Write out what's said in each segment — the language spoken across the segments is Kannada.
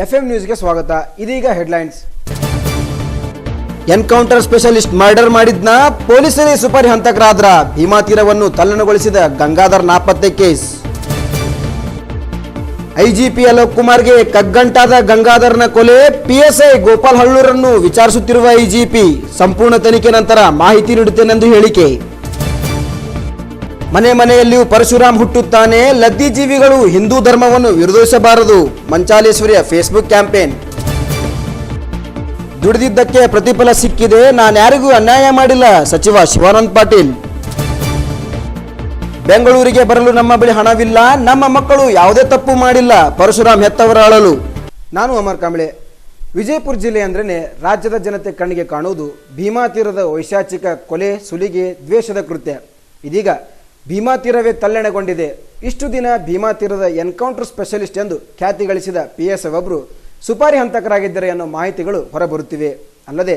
ನಮಸ್ಕಾರ ಎಫ್ ಎಂ ನ್ಯೂಸ್ಗೆ ಸ್ವಾಗತ. ಇದೀಗ ಹೆಡ್ಲೈನ್ಸ್. ಎನ್ಕೌಂಟರ್ ಸ್ಪೆಷಲಿಸ್ಟ್ ಮರ್ಡರ್ ಮಾಡಿದ್ನ ಪೊಲೀಸರೇ ಸುಪರಿ ಹಂತಕರಾದ್ರ. ಭೀಮಾ ತೀರವನ್ನು ತಲ್ಲಣಗೊಳಿಸಿದ ಗಂಗಾಧರ್ ನಾಪತ್ತೆ ಕೇಸ್. ಐಜಿಪಿ ಅಲೋಕ್ ಕುಮಾರ್ಗೆ ಕಗ್ಗಂಟಾದ ಗಂಗಾಧರ್ನ ಕೊಲೆ, ಪಿಎಸ್ಐ ಗೋಪಾಲ್ ಹಳ್ಳೂರನ್ನು ವಿಚಾರಿಸುತ್ತಿರುವ ಐಜಿಪಿ. ಸಂಪೂರ್ಣ ತನಿಖೆ ನಂತರ ಮಾಹಿತಿ ನೀಡುತ್ತೇನೆಂದು ಹೇಳಿಕೆ. ಮನೆ ಮನೆಯಲ್ಲಿಯೂ ಪರಶುರಾಮ್ ಹುಟ್ಟುತ್ತಾನೆ. ಲದ್ದಿ ಜೀವಿಗಳು ಹಿಂದೂ ಧರ್ಮವನ್ನು ವಿರೋಧಿಸಬಾರದು. ಮಂಚಾಲೇಶ್ವರಿಯ ಫೇಸ್ಬುಕ್ ಕ್ಯಾಂಪೇನ್. ದುಡಿದಿದ್ದಕ್ಕೆ ಪ್ರತಿಫಲ ಸಿಕ್ಕಿದೆ. ನಾನ್ಯಾರಿಗೂ ಅನ್ಯಾಯ ಮಾಡಿಲ್ಲ, ಸಚಿವ ಶಿವಾನಂದ್ ಪಾಟೀಲ್. ಬೆಂಗಳೂರಿಗೆ ಬರಲು ನಮ್ಮ ಬಳಿ ಹಣವಿಲ್ಲ. ನಮ್ಮ ಮಕ್ಕಳು ಯಾವುದೇ ತಪ್ಪು ಮಾಡಿಲ್ಲ. ಪರಶುರಾಮ್ ಹೆತ್ತವರ ಅಳಲು. ನಾನು ಅಮರ್ ಕಾಂಬಳೆ ವಿಜಯಪುರ ಜಿಲ್ಲೆ ಅಂದ್ರೇ ರಾಜ್ಯದ ಜನತೆ ಕಣ್ಣಿಗೆ ಕಾಣುವುದು ಭೀಮಾ ತೀರದ ವೈಶಾಚಿಕ ಕೊಲೆ, ಸುಲಿಗೆ, ದ್ವೇಷದ ಕೃತ್ಯ. ಇದೀಗ ಭೀಮಾ ತೀರವೇ ತಲ್ಲಣಗೊಂಡಿದೆ. ಇಷ್ಟು ದಿನ ಭೀಮಾ ತೀರದ ಎನ್ಕೌಂಟರ್ ಸ್ಪೆಷಲಿಸ್ಟ್ ಎಂದು ಖ್ಯಾತಿ ಗಳಿಸಿದ ಪಿ ಎಸ್ ಒಬ್ಬರು ಸುಪಾರಿ ಹಂತಕರಾಗಿದ್ದರೆ ಅನ್ನೋ ಮಾಹಿತಿಗಳು ಹೊರಬರುತ್ತಿವೆ. ಅಲ್ಲದೆ,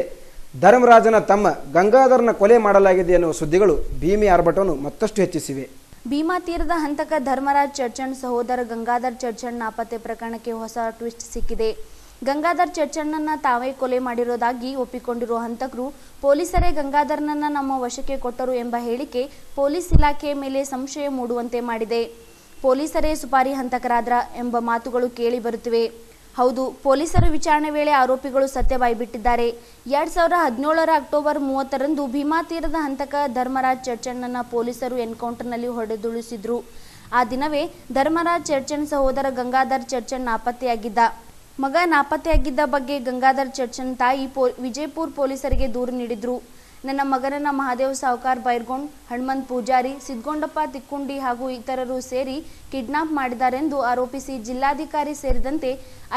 ಧರ್ಮರಾಜನ ತಮ್ಮ ಗಂಗಾಧರನ ಕೊಲೆ ಮಾಡಲಾಗಿದೆ ಎನ್ನುವ ಸುದ್ದಿಗಳು ಭೀಮಿ ಆರ್ಭಟವನ್ನು ಮತ್ತಷ್ಟು ಹೆಚ್ಚಿಸಿವೆ. ಭೀಮಾ ತೀರದ ಹಂತಕ ಧರ್ಮರಾಜ್ ಚರ್ಚಣ್ ಸಹೋದರ ಗಂಗಾಧರ್ ಚರ್ಚಣ್ ನಾಪತ್ತೆ ಪ್ರಕರಣಕ್ಕೆ ಹೊಸ ಟ್ವಿಸ್ಟ್ ಸಿಕ್ಕಿದೆ. ಗಂಗಾಧರ್ ಚರ್ಚಣ್ಣನ ತಾವೇ ಕೊಲೆ ಮಾಡಿರೋದಾಗಿ ಒಪ್ಪಿಕೊಂಡಿರುವ ಹಂತಕರು ಪೊಲೀಸರೇ ಗಂಗಾಧರ್ನನ್ನ ನಮ್ಮ ವಶಕ್ಕೆ ಕೊಟ್ಟರು ಎಂಬ ಹೇಳಿಕೆ ಪೊಲೀಸ್ ಇಲಾಖೆ ಮೇಲೆ ಸಂಶಯ ಮೂಡುವಂತೆ ಮಾಡಿದೆ. ಪೊಲೀಸರೇ ಸುಪಾರಿ ಹಂತಕರಾದ್ರ ಎಂಬ ಮಾತುಗಳು ಕೇಳಿ ಬರುತ್ತಿವೆ. ಹೌದು, ಪೊಲೀಸರ ವಿಚಾರಣೆ ವೇಳೆ ಆರೋಪಿಗಳು ಸತ್ಯ ಬಾಯ್ಬಿಟ್ಟಿದ್ದಾರೆ ಎರಡ್ ಸಾವಿರದ ಹದಿನೇಳರ ಅಕ್ಟೋಬರ್ ಮೂವತ್ತರಂದು ಭೀಮಾ ತೀರದ ಹಂತಕ ಧರ್ಮರಾಜ್ ಚರ್ಚಣ್ಣನ ಪೊಲೀಸರು ಎನ್ಕೌಂಟರ್ನಲ್ಲಿ ಹೊಡೆದುಳಿಸಿದ್ರು ಆ ದಿನವೇ ಧರ್ಮರಾಜ್ ಚರ್ಚಣ್ ಸಹೋದರ ಗಂಗಾಧರ್ ಚರ್ಚಣ್ ನಾಪತ್ತೆಯಾಗಿದ್ದ. ಮಗ ನಾಪತ್ತೆಯಾಗಿದ್ದ ಬಗ್ಗೆ ಗಂಗಾಧರ್ ಚರ್ಚನ್ ತಾಯಿ ಪೊ, ವಿಜಯಪುರ ಪೊಲೀಸರಿಗೆ ದೂರು ನೀಡಿದ್ರು. ನನ್ನ ಮಗನನ್ನ ಮಹಾದೇವ್ ಸಾವುಕಾರ್ ಬೈರ್ಗೊಂಡ್, ಹನುಮಂತ್ ಪೂಜಾರಿ ಸಿದ್ಗೊಂಡಪ್ಪ ತಿಕ್ಕುಂಡಿ ಹಾಗೂ ಇತರರು ಸೇರಿ ಕಿಡ್ನಾಪ್ ಮಾಡಿದ್ದಾರೆಂದು ಆರೋಪಿಸಿ ಜಿಲ್ಲಾಧಿಕಾರಿ ಸೇರಿದಂತೆ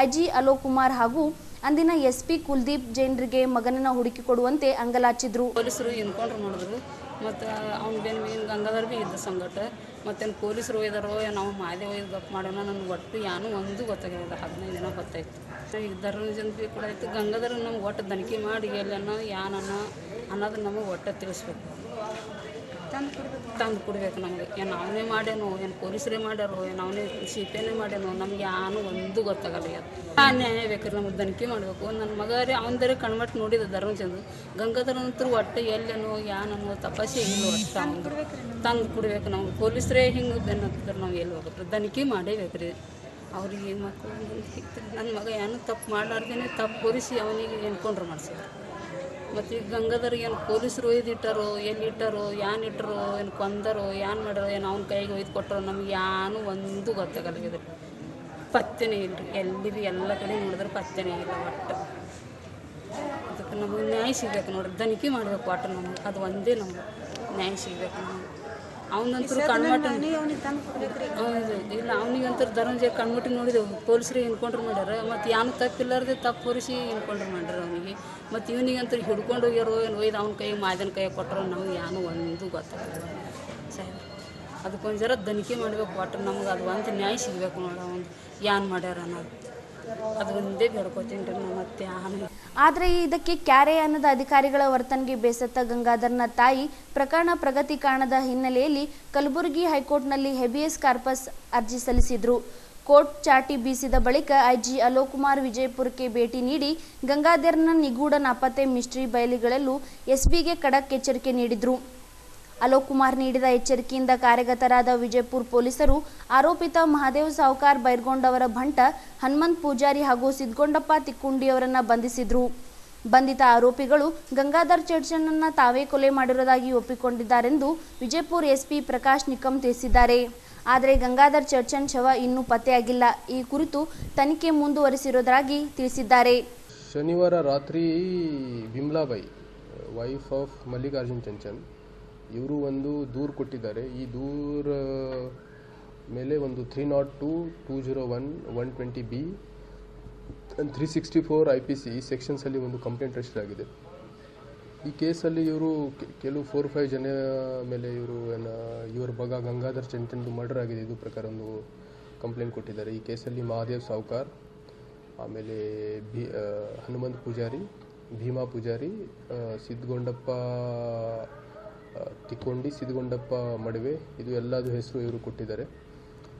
ಐಜಿ ಅಲೋಕ್ ಕುಮಾರ್ ಹಾಗೂ ಅಂದಿನ ಎಸ್ಪಿ ಕುಲ್ದೀಪ್ ಜೈನ್ರಿಗೆ ಮಗನನ್ನ ಹುಡುಕಿಕೊಡುವಂತೆ ಅಂಗಲಾಚಿದ್ರು. ಪೊಲೀಸರು ಎನ್ಕೌಂಟ್ರ್ ಮಾಡಿದ್ರು ಮತ್ತು ಗಂಗಾಧರ್ ಬಿ ಇದ್ದ ಸಂಗಟ ಮತ್ತೇನು ಪೊಲೀಸರು ಒಯ್ದಾರೋ ನಾವು ಮಾದೇ ಒಯ್ದು ಗಪ್ ಮಾಡೋಣ ನನಗೆ ಒಟ್ಟು ಏನೂ ಒಂದು ಗೊತ್ತಾಗಿಲ್ಲ ಹದಿನೈದು ದಿನ ಗೊತ್ತಾಯ್ತು. ಈಗ ಧರ್ಮಜನ ಭೀ ಕೂಡ ಆಯಿತು. ಗಂಗಾಧರ್ ನಮ್ಗೆ ಒಟ್ಟು ದನಿಕೆ ಮಾಡಿ, ಎಲ್ಲನ ಯಾನನ್ನ ಅನ್ನೋದು ನಮಗೆ ಒಟ್ಟು ತಿಳಿಸ್ಬೇಕು. ತಂದು ಕೊಡ್ಬೇಕು ನಮಗೆ. ಏನು ಅವನೇ ಮಾಡ್ಯಾನೋ ಏನು ಪೊಲೀಸರೇ ಮಾಡ್ಯಾರೋ ಏನು ಅವನೇ ಸಿಪಿನೇ ಮಾಡ್ಯಾನೋ ನಮ್ಗೆ ಯಾನು ಒಂದು ಗೊತ್ತಾಗಲ್ಲ ಈಗ ನ್ಯಾಯ ಬೇಕಾದ್ರೆ ನಮಗೆ ತನಿಖೆ ಮಾಡಬೇಕು. ನನ್ನ ಮಗ ರೀ ಅವನದರೆ ಕಣ್ಮಟ್ ನೋಡಿದ ಧರ್ಮಚಂದ್ರ ಗಂಗಾಧರ ಅಂತೂ ಒಟ್ಟು ಎಲ್ಲೇನೋ ಯಾನೋ ತಪಾಸೆ ಇಲ್ಲೋ ಅವನು ತಂದು ಕೊಡ್ಬೇಕು ನಮ್ಗೆ ಪೊಲೀಸರೇ ಹಿಂಗೆ ಬೆನ್ನತ್ತಿದ್ರೆ ನಾವು ಎಲ್ಲಿ ಹೋಗ್ಬೇಕು? ತನಿಖೆ ಮಾಡೇಬೇಕು ರೀ ಅವ್ರಿಗೆ ಮಕ್ಕಳು ನನ್ನ ಮಗ ಏನು ತಪ್ಪು ಮಾಡಲಾರ್ದೇ ತಪ್ಪು ಕೊರಿಸಿ ಅವನಿಗೆ ಎನ್ಕೊಂಡ್ರು ಮಾಡ್ಸಿದ್ರು ಮತ್ತು ಈಗ ಏನು ಪೊಲೀಸರು ಒಯ್ದು ಏನು ಎಲ್ಲಿ ಇಟ್ಟಾರೋ, ಯಾನ್ ಇಟ್ಟರು ಏನು ಕೊಂದರು ಏನು ಮಾಡ್ಯಾರೋ ಏನು ಅವ್ನ ಕೈಗೆ ಒಯ್ದು ಕೊಟ್ಟರು ನಮ್ಗೆ ಯಾನು ಒಂದು ಗೊತ್ತಾಗಲ್ಗಿದೆ ಪತ್ತೆನೇ ಇಲ್ಲ ರೀ ಎಲ್ಲಿ ಬಿ ಎಲ್ಲ ಕಡೆ ನೋಡಿದ್ರೆ ಪತ್ತೆನೇ ಇಲ್ಲ ಒಟ್ಟು. ಅದಕ್ಕೆ ನಮಗೆ ನ್ಯಾಯ ಸಿಗ್ಬೇಕು ನೋಡ್ರಿ. ತನಿಖೆ ಮಾಡ್ಬೇಕು ಒಟ್ಟು ನಮ್ಗೆ. ಅದು ಒಂದೇ ನಮ್ಗೆ. ನ್ಯಾಯ ಸಿಗ್ಬೇಕು ನಮ್ಗೆ. ಅವನಂತರೂ ಕಣ್ಮಟ್ಟ ಹೌದು ಇಲ್ಲ ಅವನಿಗಂತೂ ಧನಂಜಯ ಕಣ್ಮುಟ್ಟಿ ನೋಡಿದೆವು ಪೊಲೀಸರು ಎನ್ಕೌಂಟ್ರ್ ಮಾಡ್ಯಾರ. ಮತ್ತು ಯಾನು ತಪ್ಪಿಲ್ಲಾರ್ದೆ ತಪ್ಪು ಹೊರಿಸಿ ಎನ್ಕೌಂಟ್ರ್ ಮಾಡ್ಯಾರ ಅವನಿಗೆ. ಮತ್ತು ಇವನಿಗಂತೂ ಹಿಡ್ಕೊಂಡು ಹೋಗ್ಯಾರೋ ಏನು ಒಯ್ದು ಅವ್ನ ಕೈ ಮಾದನ ಕೈ ಕೊಟ್ಟರು ನಮ್ಗೆ ಯಾನು ಒಂದು ಗೊತ್ತಾಗಲ್ಲ. ಸರಿ ಅದಕ್ಕೊಂದು ಜರ ತನಿಖೆ ಮಾಡ್ಬೇಕು ಒಟ್ಟು ನಮ್ಗೆ ಅದು ಒಂದು ನ್ಯಾಯ ಸಿಗಬೇಕು ನೋಡ ಒಂದು ಯಾನ್ ಮಾಡ್ಯಾರ ಅನ್ನೋದು. ಅದು ಬೇಡ್ಕೊತೀನಿ ಮತ್ತೆ ಆದರೆ ಇದಕ್ಕೆ ಕ್ಯಾರೆ ಅನ್ನದ ಅಧಿಕಾರಿಗಳ ವರ್ತನೆಗೆ ಬೇಸತ್ತ ಗಂಗಾಧರ್ನ ತಾಯಿ ಪ್ರಕರಣ ಪ್ರಗತಿ ಕಾಣದ ಹಿನ್ನೆಲೆಯಲ್ಲಿ ಕಲಬುರಗಿ ಹೈಕೋರ್ಟ್ನಲ್ಲಿ ಹೆಬಿಯಸ್ ಕಾರ್ಪಸ್ ಅರ್ಜಿ ಸಲ್ಲಿಸಿದ್ರು. ಕೋರ್ಟ್ ಚಾಟಿ ಬೀಸಿದ ಬಳಿಕ ಐಜಿ ಅಲೋಕ್ ಕುಮಾರ್ ವಿಜಯಪುರಕ್ಕೆ ಭೇಟಿ ನೀಡಿ ಗಂಗಾಧರ್ನ ನಿಗೂಢ ನಾಪತ್ತೆ ಮಿಸ್ಟ್ರಿ ಬಯಲಿಗಳಲ್ಲೂ ಎಸ್ಬಿಗೆ ಖಡಕ್ ಎಚ್ಚರಿಕೆ ನೀಡಿದ್ರು. ಅಲೋಕ್ ಕುಮಾರ್ ನೀಡಿದ ಎಚ್ಚರಿಕೆಯಿಂದ ಕಾರ್ಯಗತರಾದ ವಿಜಯಪುರ ಪೊಲೀಸರು ಆರೋಪಿತ ಮಹಾದೇವ್ ಸಾವುಕಾರ್ ಬೈರ್ಗೊಂಡವರ ಭಂಟ ಹನುಮಂತ್ ಪೂಜಾರಿ ಹಾಗೂ ಸಿದ್ಗೊಂಡಪ್ಪ ತಿಕ್ಕುಂಡಿಯವರನ್ನ ಬಂಧಿಸಿದ್ರು. ಬಂಧಿತ ಆರೋಪಿಗಳು ಗಂಗಾಧರ್ ಚರ್ಚನನ್ನ ತಾವೇ ಕೊಲೆ ಮಾಡಿರೋದಾಗಿ ಒಪ್ಪಿಕೊಂಡಿದ್ದಾರೆಂದು ವಿಜಯಪುರ ಎಸ್ಪಿ ಪ್ರಕಾಶ್ ನಿಕಮ್ ತಿಳಿಸಿದ್ದಾರೆ. ಆದರೆ ಗಂಗಾಧರ್ ಚರ್ಚನ್ ಶವ ಇನ್ನೂ ಪತ್ತೆಯಾಗಿಲ್ಲ. ಈ ಕುರಿತು ತನಿಖೆ ಮುಂದುವರಿಸಿರುವುದಾಗಿ ತಿಳಿಸಿದ್ದಾರೆ. ಶನಿವಾರ ರಾತ್ರಿ ವಿಮ್ಲಾಬಾಯಿ ವೈಫ್ ಆಫ್ ಮಲ್ಲಿಕಾರ್ಜುನ್ ಚಂಚನ್ ಇವರು ಒಂದು ದೂರು ಕೊಟ್ಟಿದ್ದಾರೆ. ಈ ದೂರ ಮೇಲೆ ಒಂದು three naught two two zero one one twenty B three sixty four I P C ಸೆಕ್ಷನ್ಸಲ್ಲಿ ಒಂದು ಕಂಪ್ಲೇಂಟ್ ರಿಜಿಸ್ಟರ್ ಆಗಿದೆ. ಈ ಕೇಸಲ್ಲಿ ಇವರು ಕೆಲವು ಫೋರ್ ಫೈವ್ ಜನ ಮೇಲೆ ಇವರು ಏನು, ಇವ್ರ ಬಗ ಗಂಗಾಧರ್ ಚಂಟನ್ದು ಮರ್ಡರ್ ಆಗಿದೆ. ಇದು ಪ್ರಕಾರ ಒಂದು ಕಂಪ್ಲೇಂಟ್ ಕೊಟ್ಟಿದ್ದಾರೆ. ಈ ಕೇಸಲ್ಲಿ ಮಹಾದೇವ್ ಸಾವುಕಾರ್, ಆಮೇಲೆ ಭೀ ಹನುಮಂತ್ ಪೂಜಾರಿ, ಭೀಮಾ ಪೂಜಾರಿ ಸಿದ್ಧಗೊಂಡಪ್ಪ ತಿಕ್ಕೊಂಡಿ ಸಿದ್ಧಗೊಂಡಪ್ಪ ಮಡವೆ, ಇದು ಎಲ್ಲದು ಹೆಸರು ಇವರು ಕೊಟ್ಟಿದ್ದಾರೆ.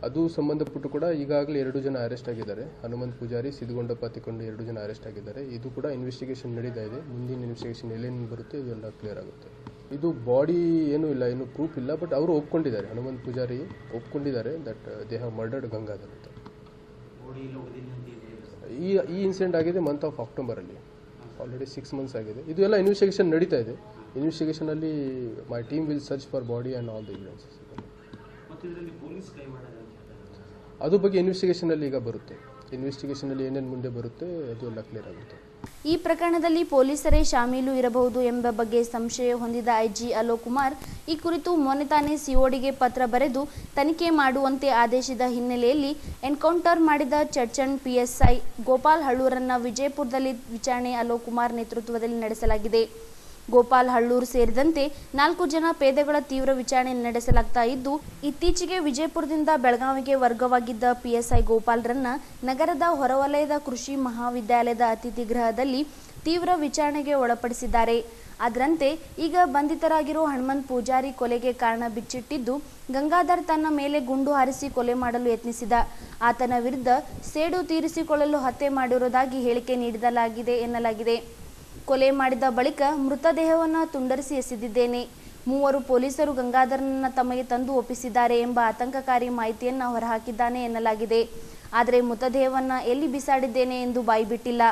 ಅದು ಸಂಬಂಧಪಟ್ಟು ಕೂಡ ಈಗಾಗಲೇ ಎರಡು ಜನ ಅರೆಸ್ಟ್ ಆಗಿದ್ದಾರೆ. ಹನುಮಂತ್ ಪೂಜಾರಿ, ಸಿದ್ಧಗೊಂಡಪ್ಪ ತಿಕೊಂಡು ಎರಡು ಜನ ಅರೆಸ್ಟ್ ಆಗಿದ್ದಾರೆ. ಇದು ಕೂಡ ಇನ್ವೆಸ್ಟಿಗೇಷನ್ ನಡೀತಾ ಇದೆ. ಮುಂದಿನ ಇನ್ವೆಸ್ಟಿಗೇಷನ್ ಎಲ್ಲೇನು ಬರುತ್ತೆ, ಇದೆಲ್ಲ ಕ್ಲಿಯರ್ ಆಗುತ್ತೆ. ಇದು ಬಾಡಿ ಏನೂ ಇಲ್ಲ ಏನು ಪ್ರೂಫ್ ಇಲ್ಲ ಬಟ್ ಅವರು ಒಪ್ಕೊಂಡಿದ್ದಾರೆ. ಹನುಮಂತ್ ಪೂಜಾರಿ ಒಪ್ಕೊಂಡಿದ್ದಾರೆ ದಟ್ ದೇಹ ಮರ್ಡರ್ಡ್ ಗಂಗಾಧರ್ ಅಂತ ಈ ಈ ಇನ್ಸಿಡೆಂಟ್ ಆಗಿದೆ ಮಂತ್ ಆಫ್ ಅಕ್ಟೋಬರಲ್ಲಿ ಆಲ್ರೆಡಿ ಸಿಕ್ಸ್ ಮಂತ್ಸ್ ಆಗಿದೆ. ಇದು ಎಲ್ಲ ಇನ್ವೆಸ್ಟಿಗೇಷನ್ ನಡೀತಾ ಇದೆ. ಇನ್ವೆಸ್ಟಿಗೇಷನಲ್ಲಿ my team will search for body and all the evidences ಅದು ಬಗ್ಗೆ ಇನ್ವೆಸ್ಟಿಗೇಷನ್ ಅಲ್ಲಿ ಈಗ ಬರುತ್ತೆ. ಇನ್ವೆಸ್ಟಿಗೇಷನ್ ಅಲ್ಲಿ ಏನೇನು ಮುಂದೆ ಬರುತ್ತೆ ಅದು ಎಲ್ಲ ಕ್ಲಿಯರ್ ಆಗುತ್ತೆ. ಈ ಪ್ರಕರಣದಲ್ಲಿ ಪೊಲೀಸರೇ ಶಾಮೀಲು ಇರಬಹುದು ಎಂಬ ಬಗ್ಗೆ ಸಂಶಯ ಹೊಂದಿದ ಐಜಿ ಅಲೋಕ್ ಕುಮಾರ್ ಈ ಕುರಿತು ಮೊನ್ನೆ ತಾನೇ ಸಿಒಡಿಗೆ ಪತ್ರ ಬರೆದು ತನಿಖೆ ಮಾಡುವಂತೆ ಆದೇಶಿಸಿದ ಹಿನ್ನೆಲೆಯಲ್ಲಿ ಎನ್ಕೌಂಟರ್ ಮಾಡಿದ ಚರ್ಚನ್ ಪಿಎಸ್ಐ ಗೋಪಾಲ್ ಹಳ್ಳೂರನ್ನ ವಿಜಯಪುರದಲ್ಲಿ ವಿಚಾರಣೆ ಅಲೋಕ್ ಕುಮಾರ್ ನೇತೃತ್ವದಲ್ಲಿ ನಡೆಸಲಾಗಿದೆ. ಗೋಪಾಲ್ ಹಳ್ಳೂರು ಸೇರಿದಂತೆ ನಾಲ್ಕು ಜನ ಪೇದೆಗಳ ತೀವ್ರ ವಿಚಾರಣೆ ನಡೆಸಲಾಗ್ತಾ ಇದ್ದು, ಇತ್ತೀಚೆಗೆ ವಿಜಯಪುರದಿಂದ ಬೆಳಗಾವಿಗೆ ವರ್ಗವಾಗಿದ್ದ ಪಿಎಸ್ಐ ಗೋಪಾಲ್ರನ್ನ ನಗರದ ಹೊರವಲಯದ ಕೃಷಿ ಮಹಾವಿದ್ಯಾಲಯದ ಅತಿಥಿ ಗೃಹದಲ್ಲಿ ತೀವ್ರ ವಿಚಾರಣೆಗೆ ಒಳಪಡಿಸಿದ್ದಾರೆ. ಅದರಂತೆ ಈಗ ಬಂಧಿತರಾಗಿರೋ ಹನುಮಂತ್ ಪೂಜಾರಿ ಕೊಲೆಗೆ ಕಾರಣ ಬಿಚ್ಚಿಟ್ಟಿದ್ದು, ಗಂಗಾಧರ್ ತನ್ನ ಮೇಲೆ ಗುಂಡು ಹಾರಿಸಿ ಕೊಲೆ ಮಾಡಲು ಯತ್ನಿಸಿದ. ಆತನ ವಿರುದ್ಧ ಸೇಡು ತೀರಿಸಿಕೊಳ್ಳಲು ಹತ್ಯೆ ಮಾಡಿರುವುದಾಗಿ ಹೇಳಿಕೆ ನೀಡಲಾಗಿದೆ ಎನ್ನಲಾಗಿದೆ. ಕೊಲೆ ಮಾಡಿದ ಬಳಿಕ ಮೃತದೇಹವನ್ನು ತುಂಡರಿಸಿ ಎಸೆದಿದ್ದೇನೆ. ಮೂವರು ಪೊಲೀಸರು ಗಂಗಾಧರನನ್ನ ತಮಗೆ ತಂದು ಒಪ್ಪಿಸಿದ್ದಾರೆ ಎಂಬ ಆತಂಕಕಾರಿ ಮಾಹಿತಿಯನ್ನು ಹೊರಹಾಕಿದ್ದಾನೆ ಎನ್ನಲಾಗಿದೆ. ಆದರೆ ಮೃತದೇಹವನ್ನು ಎಲ್ಲಿ ಬಿಸಾಡಿದ್ದೇನೆ ಎಂದು ಬಾಯಿಬಿಟ್ಟಿಲ್ಲ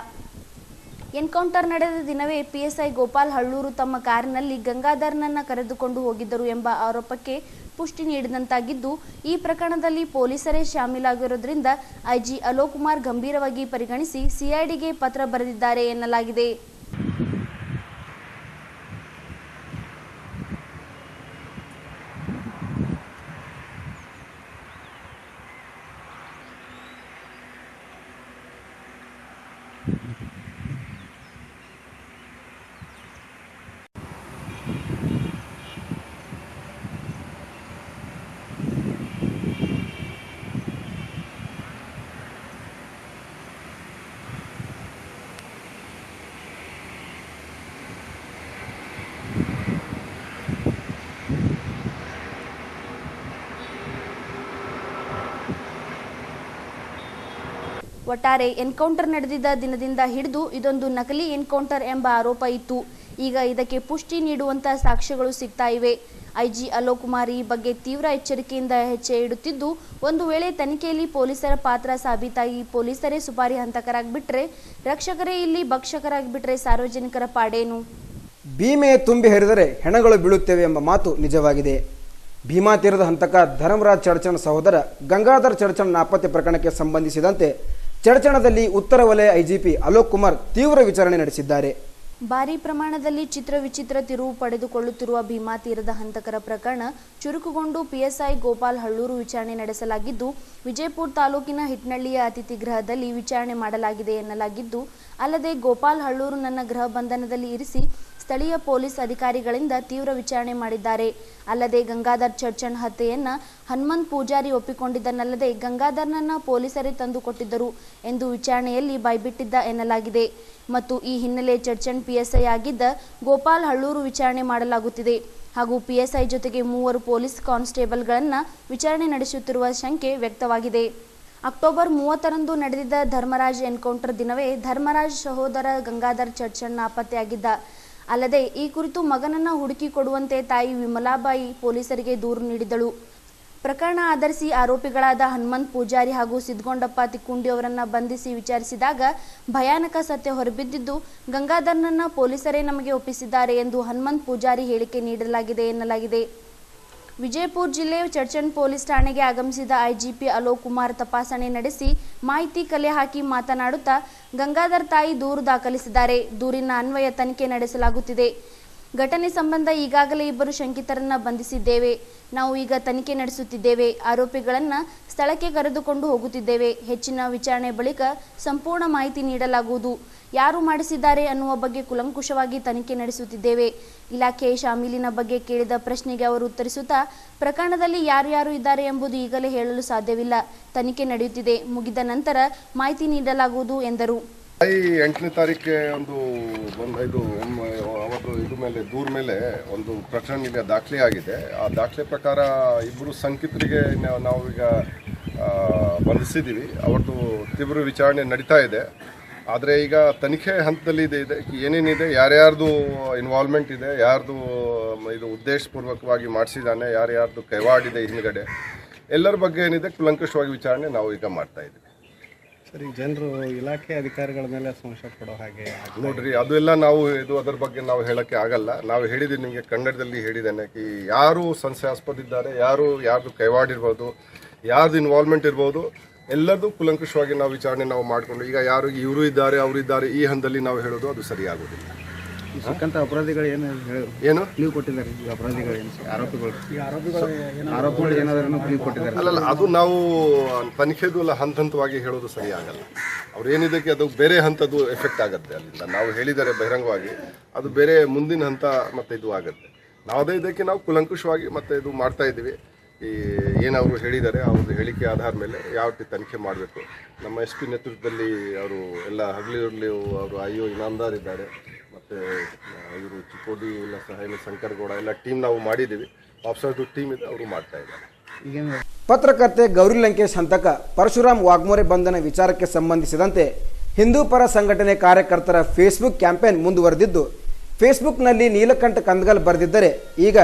ಎನ್ಕೌಂಟರ್ ನಡೆದ ದಿನವೇ ಪಿಎಸ್ಐ ಗೋಪಾಲ್ ಹಳ್ಳೂರು ತಮ್ಮ ಕಾರಿನಲ್ಲಿ ಗಂಗಾಧರನನ್ನು ಕರೆದುಕೊಂಡು ಹೋಗಿದ್ದರು ಎಂಬ ಆರೋಪಕ್ಕೆ ಪುಷ್ಟಿ ನೀಡಿದಂತಾಗಿದ್ದು, ಈ ಪ್ರಕರಣದಲ್ಲಿ ಪೊಲೀಸರೇ ಶಾಮೀಲಾಗಿರುವುದರಿಂದ ಐಜಿ ಅಲೋಕ್ ಕುಮಾರ್ ಗಂಭೀರವಾಗಿ ಪರಿಗಣಿಸಿ ಸಿಐಡಿಗೆ ಪತ್ರ ಬರೆದಿದ್ದಾರೆ ಎನ್ನಲಾಗಿದೆ. ಒಟ್ಟಾರೆ ಎನ್ಕೌಂಟರ್ ನಡೆದಿದ್ದ ದಿನದಿಂದ ಹಿಡಿದು ಇದೊಂದು ನಕಲಿ ಎನ್ಕೌಂಟರ್ ಎಂಬ ಆರೋಪ ಇತ್ತು. ಈಗ ಇದಕ್ಕೆ ಪುಷ್ಟಿ ನೀಡುವಂತಹ ಸಾಕ್ಷ್ಯಗಳು ಸಿಗ್ತಾ ಇವೆ. ಐಜಿ ಅಲೋಕ್ ಕುಮಾರ್ ಈ ಬಗ್ಗೆ ತೀವ್ರ ಎಚ್ಚರಿಕೆಯಿಂದ ಹೆಚ್ಚೆ ಇಡುತ್ತಿದ್ದು, ಒಂದು ವೇಳೆ ತನಿಖೆಯಲ್ಲಿ ಪೊಲೀಸರ ಪಾತ್ರ ಸಾಬೀತಾಗಿ ಪೊಲೀಸರೇ ಸುಪಾರಿ ಹಂತಕರಾಗಿಬಿಟ್ರೆ, ರಕ್ಷಕರೇ ಇಲ್ಲಿ ಭಕ್ಷಕರಾಗಿಬಿಟ್ರೆ ಸಾರ್ವಜನಿಕರ ಪಾಡೇನು? ಭೀಮೆ ತುಂಬಿ ಹರಿದರೆ ಹೆಣಗಳು ಬೀಳುತ್ತವೆ ಎಂಬ ಮಾತು ನಿಜವಾಗಿದೆ. ಭೀಮಾ ತೀರದ ಹಂತಕ ಧರ್ಮರಾಜ್ ಚಡಚಣ ಸಹೋದರ ಗಂಗಾಧರ್ ಚರ್ಚನ್ ನಾಪತ್ತೆ ಪ್ರಕರಣಕ್ಕೆ ಸಂಬಂಧಿಸಿದಂತೆ ಚಡಚಣದಲ್ಲಿ ಉತ್ತರ ವಲಯ ಐಜಿಪಿ ಅಲೋಕ್ ಕುಮಾರ್ ತೀವ್ರ ವಿಚಾರಣೆ ನಡೆಸಿದ್ದಾರೆ. ಭಾರೀ ಪ್ರಮಾಣದಲ್ಲಿ ಚಿತ್ರ ವಿಚಿತ್ರ ತಿರುವು ಪಡೆದುಕೊಳ್ಳುತ್ತಿರುವ ಭೀಮಾ ತೀರದ ಹಂತಕರ ಪ್ರಕರಣ ಚುರುಕುಗೊಂಡು ಪಿಎಸ್ಐ ಗೋಪಾಲ್ ಹಳ್ಳೂರು ವಿಚಾರಣೆ ನಡೆಸಲಾಗಿದ್ದು, ವಿಜಯಪುರ ತಾಲೂಕಿನ ಹಿಟ್ನಳ್ಳಿಯ ಅತಿಥಿ ಗೃಹದಲ್ಲಿ ವಿಚಾರಣೆ ಮಾಡಲಾಗಿದೆ ಎನ್ನಲಾಗಿದ್ದು, ಅಲ್ಲದೆ ಗೋಪಾಲ್ ಹಳ್ಳೂರು ನನ್ನ ಗೃಹ ಬಂಧನದಲ್ಲಿ ಇರಿಸಿ ಸ್ಥಳೀಯ ಪೊಲೀಸ್ ಅಧಿಕಾರಿಗಳಿಂದ ತೀವ್ರ ವಿಚಾರಣೆ ಮಾಡಿದ್ದಾರೆ. ಅಲ್ಲದೆ ಗಂಗಾಧರ್ ಚರ್ಚನ್ ಹತ್ಯೆಯನ್ನ ಹನುಮಂತ್ ಪೂಜಾರಿ ಒಪ್ಪಿಕೊಂಡಿದ್ದನಲ್ಲದೆ ಗಂಗಾಧರ್ನನ್ನ ಪೊಲೀಸರೇ ತಂದು ಕೊಟ್ಟಿದ್ದರು ಎಂದು ವಿಚಾರಣೆಯಲ್ಲಿ ಬಾಯ್ಬಿಟ್ಟಿದ್ದ ಎನ್ನಲಾಗಿದೆ. ಮತ್ತು ಈ ಹಿನ್ನೆಲೆ ಚರ್ಚನ್ ಪಿಎಸ್ಐ ಆಗಿದ್ದ ಗೋಪಾಲ್ ಹಳ್ಳೂರು ವಿಚಾರಣೆ ಮಾಡಲಾಗುತ್ತಿದೆ. ಹಾಗೂ ಪಿಎಸ್ಐ ಜೊತೆಗೆ ಮೂವರು ಪೊಲೀಸ್ ಕಾನ್ಸ್ಟೇಬಲ್ಗಳನ್ನು ವಿಚಾರಣೆ ನಡೆಸುತ್ತಿರುವ ಶಂಕೆ ವ್ಯಕ್ತವಾಗಿದೆ. ಅಕ್ಟೋಬರ್ ಮೂವತ್ತರಂದು ನಡೆದಿದ್ದ ಧರ್ಮರಾಜ್ ಎನ್ಕೌಂಟರ್ ದಿನವೇ ಧರ್ಮರಾಜ್ ಸಹೋದರ ಗಂಗಾಧರ್ ಚರ್ಚನ್ ನಾಪತ್ತೆಯಾಗಿದ್ದ. ಅಲ್ಲದೆ ಈ ಕುರಿತು ಮಗನನ್ನ ಹುಡುಕಿ ಕೊಡುವಂತೆ ತಾಯಿ ವಿಮಲಾಬಾಯಿ ಪೊಲೀಸರಿಗೆ ದೂರು ನೀಡಿದಳು ಪ್ರಕರಣ ಆಧರಿಸಿ ಆರೋಪಿಗಳಾದ ಹನುಮಂತ್ ಪೂಜಾರಿ ಹಾಗೂ ಸಿದ್ಗೊಂಡಪ್ಪ ತಿಕ್ಕುಂಡಿ ಅವರನ್ನ ಬಂಧಿಸಿ ವಿಚಾರಿಸಿದಾಗ ಭಯಾನಕ ಸತ್ಯ ಹೊರಬಿದ್ದಿದ್ದು ಗಂಗಾಧರ್ನನ್ನ ಪೊಲೀಸರೇ ನಮಗೆ ಒಪ್ಪಿಸಿದ್ದಾರೆ ಎಂದು ಹನುಮಂತ್ ಪೂಜಾರಿ ಹೇಳಿಕೆ ನೀಡಲಾಗಿದೆ ಎನ್ನಲಾಗಿದೆ. ವಿಜಯಪುರ ಜಿಲ್ಲೆ ಚರ್ಚನ್ ಪೊಲೀಸ್ ಠಾಣೆಗೆ ಆಗಮಿಸಿದ ಐಜಿಪಿ ಅಲೋಕ್ ಕುಮಾರ್ ತಪಾಸಣೆ ನಡೆಸಿ ಮಾಹಿತಿ ಕಲೆ ಹಾಕಿ ಮಾತನಾಡುತ್ತಾ ಗಂಗಾಧರ್ ತಾಯಿ ದೂರು ದಾಖಲಿಸಿದ್ದಾರೆ. ದೂರಿನ ಅನ್ವಯ ತನಿಖೆ ನಡೆಸಲಾಗುತ್ತಿದೆ. ಘಟನೆ ಸಂಬಂಧ ಈಗಾಗಲೇ ಇಬ್ಬರು ಶಂಕಿತರನ್ನ ಬಂಧಿಸಿದ್ದೇವೆ. ನಾವು ಈಗ ತನಿಖೆ ನಡೆಸುತ್ತಿದ್ದೇವೆ. ಆರೋಪಿಗಳನ್ನು ಸ್ಥಳಕ್ಕೆ ಕರೆದುಕೊಂಡು ಹೋಗುತ್ತಿದ್ದೇವೆ. ಹೆಚ್ಚಿನ ವಿಚಾರಣೆ ಬಳಿಕ ಸಂಪೂರ್ಣ ಮಾಹಿತಿ ನೀಡಲಾಗುವುದು. ಯಾರು ಮಾಡಿಸಿದ್ದಾರೆ ಅನ್ನುವ ಬಗ್ಗೆ ಕುಲಂಕುಷವಾಗಿ ತನಿಖೆ ನಡೆಸುತ್ತಿದ್ದೇವೆ. ಇಲಾಖೆ ಶಾಮೀಲಿನ ಬಗ್ಗೆ ಕೇಳಿದ ಪ್ರಶ್ನೆಗೆ ಅವರು ಉತ್ತರಿಸುತ್ತಾ, ಪ್ರಕರಣದಲ್ಲಿ ಯಾರು ಯಾರು ಇದ್ದಾರೆ ಎಂಬುದು ಈಗಲೇ ಹೇಳಲು ಸಾಧ್ಯವಿಲ್ಲ. ತನಿಖೆ ನಡೆಯುತ್ತಿದೆ. ಮುಗಿದ ನಂತರ ಮಾಹಿತಿ ನೀಡಲಾಗುವುದು ಎಂದರು. ಈ ಎಂಟನೇ ತಾರೀಕಿಗೆ ಒಂದು ಒಂದು ಇದು ಅವತ್ತು ಇದು ಮೇಲೆ, ದೂರ ಮೇಲೆ ಒಂದು ಪ್ರಕರಣ ಈಗ ದಾಖಲೆ ಆಗಿದೆ. ಆ ದಾಖಲೆ ಪ್ರಕಾರ ಇಬ್ಬರು ಸಂಕಿತರಿಗೆ ನಾವು ನಾವೀಗ ಬಂಧಿಸಿದ್ದೀವಿ ಅವ್ರದ್ದು ತೀವ್ರ ವಿಚಾರಣೆ ನಡೀತಾ ಇದೆ. ಆದರೆ ಈಗ ತನಿಖೆ ಹಂತದಲ್ಲಿ ಇದೆ ಇದೆ, ಏನೇನಿದೆ, ಯಾರ್ಯಾರ್ದು ಇನ್ವಾಲ್ವ್ಮೆಂಟ್ ಇದೆ, ಯಾರ್ದು ಇದು ಉದ್ದೇಶಪೂರ್ವಕವಾಗಿ ಮಾಡಿಸಿದ್ದಾನೆ, ಯಾರ್ಯಾರ್ದು ಕೈವಾಡಿದೆ ಹಿಂದ್ಗಡೆ, ಎಲ್ಲರ ಬಗ್ಗೆ ಏನಿದೆ, ಕುಲಂಕಷವಾಗಿ ವಿಚಾರಣೆ ನಾವು ಈಗ ಮಾಡ್ತಾ ಇದ್ದೀವಿ. ಸರ್ ಈಗ ಜನರು ಇಲಾಖೆ ಅಧಿಕಾರಿಗಳ ಮೇಲೆ ಸಂಶಯ ಪಡೋ ಹಾಗೆ ನೋಡ್ರಿ, ಅದೆಲ್ಲ ನಾವು ಇದು ಅದರ ಬಗ್ಗೆ ನಾವು ಹೇಳಕ್ಕೆ ಆಗಲ್ಲ. ನಾವು ಹೇಳಿದ್ದೀವಿ ನಿಮಗೆ ಕನ್ನಡದಲ್ಲಿ ಹೇಳಿದ್ದೇನೆ ಕಿ ಯಾರು ಸಂಶಯಾಸ್ಪದ ಇದ್ದಾರೆ, ಯಾರು ಯಾರ್ದು ಕೈವಾಡಿರ್ಬೋದು ಯಾರ್ದು ಇನ್ವಾಲ್ವ್ಮೆಂಟ್ ಇರ್ಬೋದು, ಎಲ್ಲರದು ಕುಲಂಕುಷವಾಗಿ ನಾವು ವಿಚಾರಣೆ ನಾವು ಮಾಡಿಕೊಂಡು, ಈಗ ಯಾರು ಇವರು ಇದ್ದಾರೆ, ಅವರು ಇದ್ದಾರೆ ಈ ಹಂತದಲ್ಲಿ ನಾವು ಹೇಳೋದು ಅದು ಸರಿಯಾಗೋದಿಲ್ಲ ಈ ಸಿಕ್ಕಂತ ಅಪರಾಧಿಗಳು ಏನು ಹೇಳಿ ಏನು? ಕ್ಲೀವ್ ಕೊಟ್ಟಿದ್ದಾರೆ. ಈ ಅಪರಾಧಿಗಳು ಏನು ಆರೋಪಿಗಳು. ಈ ಆರೋಪಿಗಳು ಆರೋಪಿಗಳು ಏನಾದರೂ ಕ್ಲೀವ್ ಕೊಟ್ಟಿದ್ದಾರೆ. ಅಲ್ಲಲ್ಲ ಅದು ನಾವು ತನಿಖೆದು ಎಲ್ಲ ಹಂತ ಹಂತವಾಗಿ ಹೇಳೋದು ಸರಿಯಾಗಲ್ಲ. ಅವ್ರು ಏನಿದಕ್ಕೆ ಅದು ಬೇರೆ ಹಂತದ್ದು ಎಫೆಕ್ಟ್ ಆಗುತ್ತೆ ಅಲ್ಲಿಂದ. ನಾವು ಹೇಳಿದರೆ ಬಹಿರಂಗವಾಗಿ ಅದು ಬೇರೆ ಮುಂದಿನ ಹಂತ ಮತ್ತೆ ಇದು ಆಗುತ್ತೆ. ಯಾವುದೇ ಇದಕ್ಕೆ ನಾವು ಕುಲಂಕುಷವಾಗಿ ಮತ್ತೆ ಇದು ಮಾಡ್ತಾ ಇದ್ದೀವಿ. ಈ ಏನವರು ಅವರು ಹೇಳಿದ್ದಾರೆ ಅವ್ರದ್ದು ಹೇಳಿಕೆ ಆಧಾರ ಮೇಲೆ ಯಾವ ರೀತಿ ತನಿಖೆ ಮಾಡಬೇಕು. ನಮ್ಮ ಎಸ್ ಪಿ ನೇತೃತ್ವದಲ್ಲಿ ಅವರು ಎಲ್ಲ ಹಗಲಿರುಳಿ ಅವರು ಅಯ್ಯೋ ಒ ಇನಾಮದಾರ್ ಇದ್ದಾರೆ. ಮತ್ತು ಇವರು ಚಿಕ್ಕೋಡಿ ಎಲ್ಲ ಶಂಕರ್ ಶಂಕರಗೌಡ ಎಲ್ಲ ಟೀಮ್ ನಾವು ಮಾಡಿದ್ದೀವಿ. ಆಫ್ಸರ್ದು ಟೀಮ್ ಇದೆ ಅವರು ಮಾಡ್ತಾ ಇದ್ದಾರೆ. ಪತ್ರಕರ್ತೆ ಗೌರಿ ಲಂಕೇಶ್ ಹಂತಕ ಪರಶುರಾಮ್ ವಾಗ್ಮೋರೆ ಬಂಧನ ವಿಚಾರಕ್ಕೆ ಸಂಬಂಧಿಸಿದಂತೆ ಹಿಂದೂ ಪರ ಸಂಘಟನೆ ಕಾರ್ಯಕರ್ತರ ಫೇಸ್ಬುಕ್ ಕ್ಯಾಂಪೇನ್ ಮುಂದುವರೆದಿದ್ದು ಫೇಸ್ಬುಕ್ನಲ್ಲಿ ನೀಲಕಂಠ ಕಂದಗಲ್ ಬರೆದಿದ್ದರೆ ಈಗ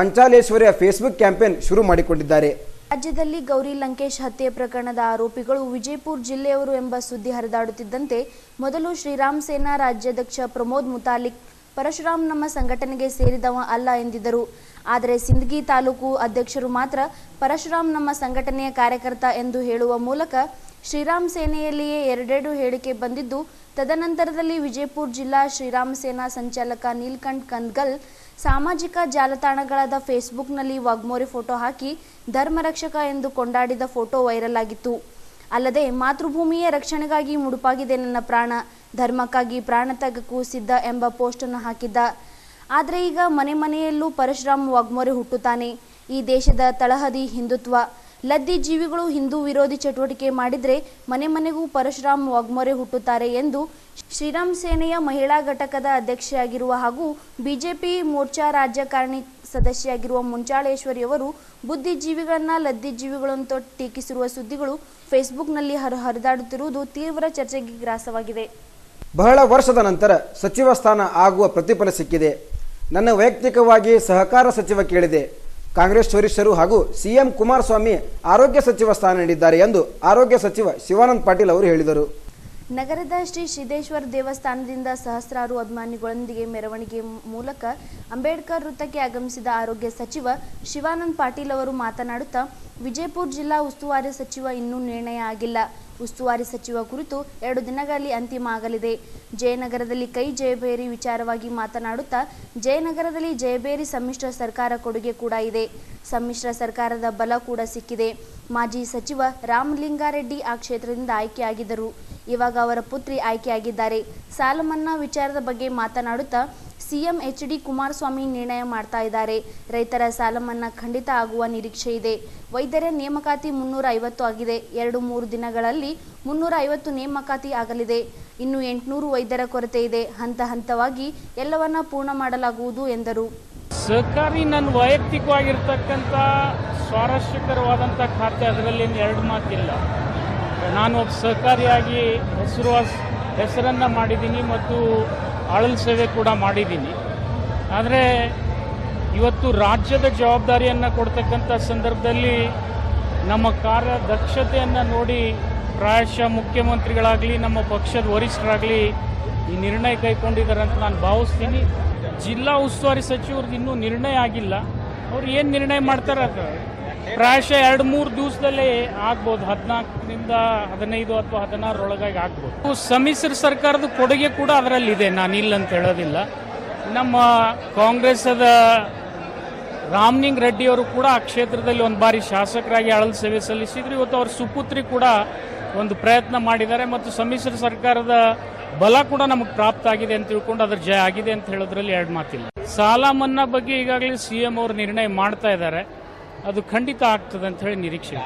ಮಂಚಾಲೇಶ್ವರಿಯ ಫೇಸ್ಬುಕ್ ಕ್ಯಾಂಪೇನ್ ಶುರು ಮಾಡಿಕೊಂಡಿದ್ದಾರೆ. ರಾಜ್ಯದಲ್ಲಿ ಗೌರಿ ಲಂಕೇಶ್ ಹತ್ಯೆ ಪ್ರಕರಣದ ಆರೋಪಿಗಳು ವಿಜಯಪುರ ಜಿಲ್ಲೆಯವರು ಎಂಬ ಸುದ್ದಿ ಹರಿದಾಡುತ್ತಿದ್ದಂತೆ ಮೊದಲು ಶ್ರೀರಾಮ್ ಸೇನಾ ರಾಜ್ಯಾಧ್ಯಕ್ಷ ಪ್ರಮೋದ್ ಮುತಾಲಿಕ್, ಪರಶುರಾಮ್ ನಮ್ಮ ಸಂಘಟನೆಗೆ ಸೇರಿದವ ಅಲ್ಲ ಎಂದಿದ್ದರು. ಆದರೆ ಸಿಂದಗಿ ತಾಲೂಕು ಅಧ್ಯಕ್ಷರು ಮಾತ್ರ ಪರಶುರಾಮ್ ನಮ್ಮ ಸಂಘಟನೆಯ ಕಾರ್ಯಕರ್ತ ಎಂದು ಹೇಳುವ ಮೂಲಕ ಶ್ರೀರಾಮ್ ಸೇನೆಯಲ್ಲಿಯೇ ಎರಡೆರಡು ಹೇಳಿಕೆ ಬಂದಿದ್ದು, ತದನಂತರದಲ್ಲಿ ವಿಜಯಪುರ ಜಿಲ್ಲಾ ಶ್ರೀರಾಮ್ ಸೇನಾ ಸಂಚಾಲಕ ನೀಲ್ಕಂಠ್ ಕಂದ್ಗಲ್ ಸಾಮಾಜಿಕ ಜಾಲತಾಣಗಳಾದ ಫೇಸ್ಬುಕ್ನಲ್ಲಿ ವಾಗ್ಮೋರೆ ಫೋಟೋ ಹಾಕಿ ಧರ್ಮರಕ್ಷಕ ಎಂದು ಕೊಂಡಾಡಿದ ಫೋಟೋ ವೈರಲ್ ಆಗಿತ್ತು. ಅಲ್ಲದೆ ಮಾತೃಭೂಮಿಯ ರಕ್ಷಣೆಗಾಗಿ ಮುಡುಪಾಗಿದೆ ನನ್ನ ಪ್ರಾಣ, ಧರ್ಮಕ್ಕಾಗಿ ಪ್ರಾಣ ತ್ಯಾಗಕ್ಕೂ ಸಿದ್ಧ ಎಂಬ ಪೋಸ್ಟನ್ನು ಹಾಕಿದ್ದ. ಆದರೆ ಈಗ ಮನೆ ಮನೆಯಲ್ಲೂ ಪರಶುರಾಮ್ ವಾಗ್ಮೋರೆ ಹುಟ್ಟುತ್ತಾನೆ. ಈ ದೇಶದ ತಳಹದಿ ಹಿಂದುತ್ವ ಲದ್ದಿ ಜೀವಿಗಳು ಹಿಂದೂ ವಿರೋಧಿ ಚಟುವಟಿಕೆ ಮಾಡಿದರೆ ಮನೆ ಮನೆಗೂ ಪರಶುರಾಮ್ ವಾಗ್ಮೊರೆ ಹುಟ್ಟುತ್ತಾರೆ ಎಂದು ಶ್ರೀರಾಮ್ ಸೇನೆಯ ಮಹಿಳಾ ಘಟಕದ ಅಧ್ಯಕ್ಷೆಯಾಗಿರುವ ಹಾಗೂ ಬಿಜೆಪಿ ಮೋರ್ಚಾ ರಾಜ್ಯಕಾರಣಿ ಸದಸ್ಯೆಯಾಗಿರುವ ಮುಂಚಾಳೇಶ್ವರಿಯವರು ಬುದ್ಧಿಜೀವಿಗಳನ್ನ ಲದ್ದಿ ಜೀವಿಗಳಂತ ಟೀಕಿಸಿರುವ ಸುದ್ದಿಗಳು ಫೇಸ್ಬುಕ್ನಲ್ಲಿ ಹರ ಹರಿದಾಡುತ್ತಿರುವುದು ತೀವ್ರ ಚರ್ಚೆಗೆ ಗ್ರಾಸವಾಗಿದೆ. ಬಹಳ ವರ್ಷದ ನಂತರ ಸಚಿವ ಸ್ಥಾನ ಆಗುವ ಪ್ರತಿಫಲ ಸಿಕ್ಕಿದೆ. ನನ್ನ ವೈಯಕ್ತಿಕವಾಗಿ ಸಹಕಾರ ಸಚಿವ ಕೇಳಿದೆ. ಕಾಂಗ್ರೆಸ್ ವರಿಷ್ಠರು ಹಾಗೂ ಸಿಎಂ ಕುಮಾರಸ್ವಾಮಿ ಆರೋಗ್ಯ ಸಚಿವ ಸ್ಥಾನ ನೀಡಿದ್ದಾರೆ ಎಂದು ಆರೋಗ್ಯ ಸಚಿವ ಶಿವಾನಂದ ಪಾಟೀಲ್ ಅವರು ಹೇಳಿದರು. ನಗರದ ಶ್ರೀ ಸಿದ್ದೇಶ್ವರ ದೇವಸ್ಥಾನದಿಂದ ಸಹಸ್ರಾರು ಅಭಿಮಾನಿಗಳೊಂದಿಗೆ ಮೆರವಣಿಗೆ ಮೂಲಕ ಅಂಬೇಡ್ಕರ್ ವೃತ್ತಕ್ಕೆ ಆಗಮಿಸಿದ ಆರೋಗ್ಯ ಸಚಿವ ಶಿವಾನಂದ ಪಾಟೀಲ್ ಅವರು ಮಾತನಾಡುತ್ತಾ, ವಿಜಯಪುರ ಜಿಲ್ಲಾ ಉಸ್ತುವಾರಿ ಸಚಿವ ಇನ್ನೂ ನಿರ್ಣಯ ಆಗಿಲ್ಲ. ಉಸ್ತುವಾರಿ ಸಚಿವ ಕುರಿತು ಎರಡು ದಿನಗಳಲ್ಲಿ ಅಂತಿಮ ಆಗಲಿದೆ. ಜಯನಗರದಲ್ಲಿ ಕೈ ಜಯಬೇರಿ ವಿಚಾರವಾಗಿ ಮಾತನಾಡುತ್ತಾ, ಜಯನಗರದಲ್ಲಿ ಜಯಬೇರಿ ಸಮ್ಮಿಶ್ರ ಸರ್ಕಾರ ಕೊಡುಗೆ ಕೂಡ ಇದೆ. ಸಮ್ಮಿಶ್ರ ಸರ್ಕಾರದ ಬಲ ಕೂಡ ಸಿಕ್ಕಿದೆ. ಮಾಜಿ ಸಚಿವ ರಾಮಲಿಂಗಾರೆಡ್ಡಿ ಆ ಕ್ಷೇತ್ರದಿಂದ ಆಯ್ಕೆಯಾಗಿದ್ದರು. ಇವಾಗ ಅವರ ಪುತ್ರಿ ಆಯ್ಕೆಯಾಗಿದ್ದಾರೆ. ಸಾಲ ಮನ್ನಾ ವಿಚಾರದ ಬಗ್ಗೆ ಮಾತನಾಡುತ್ತಾ ಸಿಎಂ ಎಚ್ ಡಿ ಕುಮಾರಸ್ವಾಮಿ ನಿರ್ಣಯ ಮಾಡ್ತಾ ಇದ್ದಾರೆ. ರೈತರ ಸಾಲ ಮನ್ನಾ ಖಂಡಿತ ಆಗುವ ನಿರೀಕ್ಷೆ ಇದೆ. ವೈದ್ಯರ ನೇಮಕಾತಿ ಮುನ್ನೂರ ಐವತ್ತು ಆಗಿದೆ. ಎರಡು ಮೂರು ದಿನಗಳಲ್ಲಿ ಮುನ್ನೂರ ಐವತ್ತು ನೇಮಕಾತಿ ಆಗಲಿದೆ. ಇನ್ನು ಎಂಟುನೂರು ವೈದ್ಯರ ಕೊರತೆ ಇದೆ. ಹಂತ ಹಂತವಾಗಿ ಎಲ್ಲವನ್ನ ಪೂರ್ಣ ಮಾಡಲಾಗುವುದು ಎಂದರು. ಸರ್ಕಾರಿ ನನ್ನ ವೈಯಕ್ತಿಕವಾಗಿರ್ತಕ್ಕಂಥ ಸ್ವಾರಸ್ಯಕರವಾದಂಥ ಖಾತೆ ಅದರಲ್ಲಿ ಎರಡು ಮಾತಿಲ್ಲ. ನಾನು ಒಬ್ಬ ಸಹಕಾರಿಯಾಗಿ ಹೆಸರುವಾಸಿ ಹೆಸರನ್ನು ಮಾಡಿದ್ದೀನಿ ಮತ್ತು ಆಳಲ್ ಸೇವೆ ಕೂಡ ಮಾಡಿದ್ದೀನಿ. ಆದರೆ ಇವತ್ತು ರಾಜ್ಯದ ಜವಾಬ್ದಾರಿಯನ್ನು ಕೊಡ್ತಕ್ಕಂಥ ಸಂದರ್ಭದಲ್ಲಿ ನಮ್ಮ ಕಾರ್ಯ ದಕ್ಷತೆಯನ್ನು ನೋಡಿ ಪ್ರಾಯಶಃ ಮುಖ್ಯಮಂತ್ರಿಗಳಾಗಲಿ, ನಮ್ಮ ಪಕ್ಷದ ವರಿಷ್ಠರಾಗಲಿ ಈ ನಿರ್ಣಯ ಕೈಗೊಂಡಿದ್ದಾರೆ ಅಂತ ನಾನು ಭಾವಿಸ್ತೀನಿ. ಜಿಲ್ಲಾ ಉಸ್ತುವಾರಿ ಸಚಿವರದ್ದು ಇನ್ನೂ ನಿರ್ಣಯ ಆಗಿಲ್ಲ. ಅವ್ರು ಏನು ನಿರ್ಣಯ ಮಾಡ್ತಾರೆ? ಅದು ಪ್ರಾಯಶಃ ಎರಡು ಮೂರು ದಿವಸದಲ್ಲೇ ಆಗ್ಬೋದು, ಹದಿನಾಲ್ಕರಿಂದ ಹದಿನೈದು ಅಥವಾ ಹದಿನಾರರೊಳಗಾಗಿ ಆಗ್ಬೋದು. ಸಮ್ಮಿಶ್ರ ಸರ್ಕಾರದ ಕೊಡುಗೆ ಕೂಡ ಅದರಲ್ಲಿದೆ ಇಲ್ಲ ಅಂತ ಹೇಳೋದಿಲ್ಲ. ನಮ್ಮ ಕಾಂಗ್ರೆಸ್ದ ರಾಮನಿಂಗ್ ರೆಡ್ಡಿ ಅವರು ಕೂಡ ಆ ಕ್ಷೇತ್ರದಲ್ಲಿ ಒಂದು ಬಾರಿ ಶಾಸಕರಾಗಿ ಅಳಲ್ ಸೇವೆ ಸಲ್ಲಿಸಿದ್ರು. ಇವತ್ತು ಅವ್ರ ಸುಪುತ್ರಿ ಕೂಡ ಒಂದು ಪ್ರಯತ್ನ ಮಾಡಿದ್ದಾರೆ ಮತ್ತು ಸಮ್ಮಿಶ್ರ ಸರ್ಕಾರದ ಬಲ ಕೂಡ ನಮಗೆ ಪ್ರಾಪ್ತ ಆಗಿದೆ ಅಂತ ತಿಳ್ಕೊಂಡು ಅದ್ರ ಜಯ ಆಗಿದೆ ಅಂತ ಹೇಳೋದ್ರಲ್ಲಿ ಎರಡು ಮಾತಿಲ್ಲ. ಸಾಲ ಮನ್ನಾ ಬಗ್ಗೆ ಈಗಾಗಲೇ ಸಿ ಎಂ ಅವರು ನಿರ್ಣಯ ಮಾಡ್ತಾ ಇದ್ದಾರೆ. ಅದು ಖಂಡಿತ ಆಗ್ತದೆ ಅಂತ ಹೇಳಿ ನಿರೀಕ್ಷೆ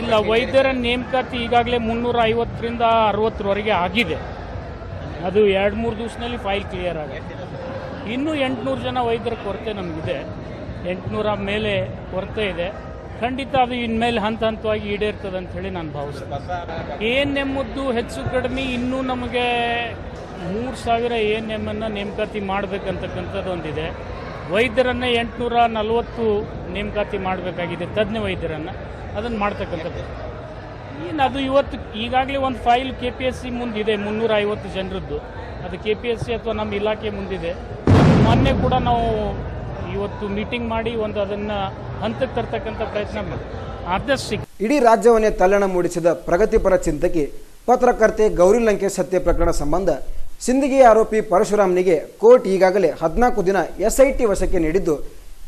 ಇಲ್ಲ ವೈದ್ಯರ ನೇಮಕಾತಿ ಈಗಾಗಲೇ ಮುನ್ನೂರ ಐವತ್ತರಿಂದ ಅರವತ್ತರವರೆಗೆ ಆಗಿದೆ. ಅದು ಎರಡು ಮೂರು ದಿವಸದಲ್ಲಿ ಫೈಲ್ ಕ್ಲಿಯರ್ ಆಗುತ್ತೆ. ಇನ್ನೂ ಎಂಟುನೂರು ಜನ ವೈದ್ಯರ ಕೊರತೆ ನಮಗಿದೆ. ಎಂಟುನೂರ ಮೇಲೆ ಕೊರತೆ ಇದೆ. ಖಂಡಿತ ಅದು ಇನ್ಮೇಲೆ ಹಂತ ಹಂತವಾಗಿ ಈಡೇರ್ತದೆ ಅಂತ ಹೇಳಿ ನಾನು ಭಾವಿಸ್ತೇನೆ. ಏನ್ ಎಮ್ಮದ್ದು ಹೆಚ್ಚು ಕಡಿಮೆ ಇನ್ನೂ ನಮಗೆ ಮೂರು ಸಾವಿರ ಎನ್ ಎಮ್ಮನ್ನು ನೇಮಕಾತಿ ಮಾಡಬೇಕಂತಕ್ಕಂಥದ್ದು ಒಂದಿದೆ. ವೈದ್ಯರನ್ನು ಎಂಟುನೂರ ನಲವತ್ತು ನೇಮಕಾತಿ ಮಾಡಬೇಕಾಗಿದೆ, ತಜ್ಞ ವೈದ್ಯರನ್ನು. ಅದನ್ನು ಮಾಡ್ತಕ್ಕಂಥದ್ದು. ಏನು ಅದು ಇವತ್ತು ಈಗಾಗಲೇ ಒಂದು file K P S C ಮುಂದಿದೆ ಮುನ್ನೂರ ಐವತ್ತು ಜನರದ್ದು. ಅದು ಕೆ ಪಿ ಎಸ್ ಸಿ ಅಥವಾ ನಮ್ಮ ಇಲಾಖೆ ಮುಂದಿದೆ. ಮೊನ್ನೆ ಕೂಡ ನಾವು ಇವತ್ತು ಮೀಟಿಂಗ್ ಮಾಡಿ ಒಂದು ಅದನ್ನು ಹಂತಕ್ಕೆ ತರ್ತಕ್ಕಂಥ ಪ್ರಯತ್ನ ಆದಷ್ಟು ಇಡೀ ರಾಜ್ಯವನ್ನೇ ತಲ್ಲಣ ಮೂಡಿಸಿದ ಪ್ರಗತಿಪರ ಚಿಂತಕಿ, ಪತ್ರಕರ್ತೆ ಗೌರಿ ಲಂಕೇಶ್ ಹತ್ಯೆ ಪ್ರಕರಣ ಸಂಬಂಧ ಸಿಂದಗಿ ಆರೋಪಿ ಪರಶುರಾಮ್ನಿಗೆ ಕೋರ್ಟ್ ಈಗಾಗಲೇ ಹದಿನಾಲ್ಕು ದಿನ ಎಸ್ಐಟಿ ವಶಕ್ಕೆ ನೀಡಿದ್ದು,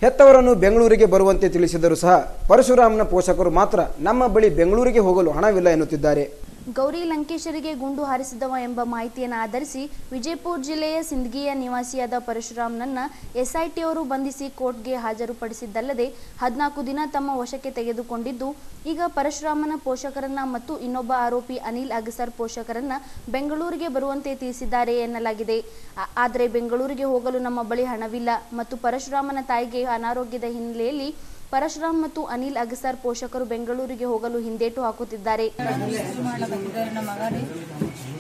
ಹೆತ್ತವರನ್ನು ಬೆಂಗಳೂರಿಗೆ ಬರುವಂತೆ ತಿಳಿಸಿದರೂ ಸಹ ಪರಶುರಾಮ್ನ ಪೋಷಕರು ಮಾತ್ರ ನಮ್ಮ ಬಳಿ ಬೆಂಗಳೂರಿಗೆ ಹೋಗಲು ಹಣವಿಲ್ಲ ಎನ್ನುತ್ತಿದ್ದಾರೆ. ಗೌರಿ ಲಂಕೇಶರಿಗೆ ಗುಂಡು ಹಾರಿಸಿದವ ಎಂಬ ಮಾಹಿತಿಯನ್ನು ಆಧರಿಸಿ ವಿಜಯಪುರ ಜಿಲ್ಲೆಯ ಸಿಂದಗಿಯ ನಿವಾಸಿಯಾದ ಪರಶುರಾಮ್ನನ್ನ ಎಸ್ಐಟಿಯವರು ಬಂಧಿಸಿ ಕೋರ್ಟ್ಗೆ ಹಾಜರುಪಡಿಸಿದ್ದಲ್ಲದೆ ಹದಿನಾಲ್ಕು ದಿನ ತಮ್ಮ ವಶಕ್ಕೆ ತೆಗೆದುಕೊಂಡಿದ್ದು, ಈಗ ಪರಶುರಾಮನ ಪೋಷಕರನ್ನ ಮತ್ತು ಇನ್ನೊಬ್ಬ ಆರೋಪಿ ಅನಿಲ್ ಅಗಸರ್ ಪೋಷಕರನ್ನ ಬೆಂಗಳೂರಿಗೆ ಬರುವಂತೆ ತಿಳಿಸಿದ್ದಾರೆ ಎನ್ನಲಾಗಿದೆ. ಆದರೆ ಬೆಂಗಳೂರಿಗೆ ಹೋಗಲು ನಮ್ಮ ಬಳಿ ಹಣವಿಲ್ಲ ಮತ್ತು ಪರಶುರಾಮನ ತಾಯಿಗೆ ಅನಾರೋಗ್ಯದ ಹಿನ್ನೆಲೆಯಲ್ಲಿ ಪರಶುರಾಮ್ ಮತ್ತು ಅನಿಲ್ ಅಗಸರ್ ಪೋಷಕರು ಬೆಂಗಳೂರಿಗೆ ಹೋಗಲು ಹಿಂದೇಟು ಹಾಕುತ್ತಿದ್ದಾರೆ.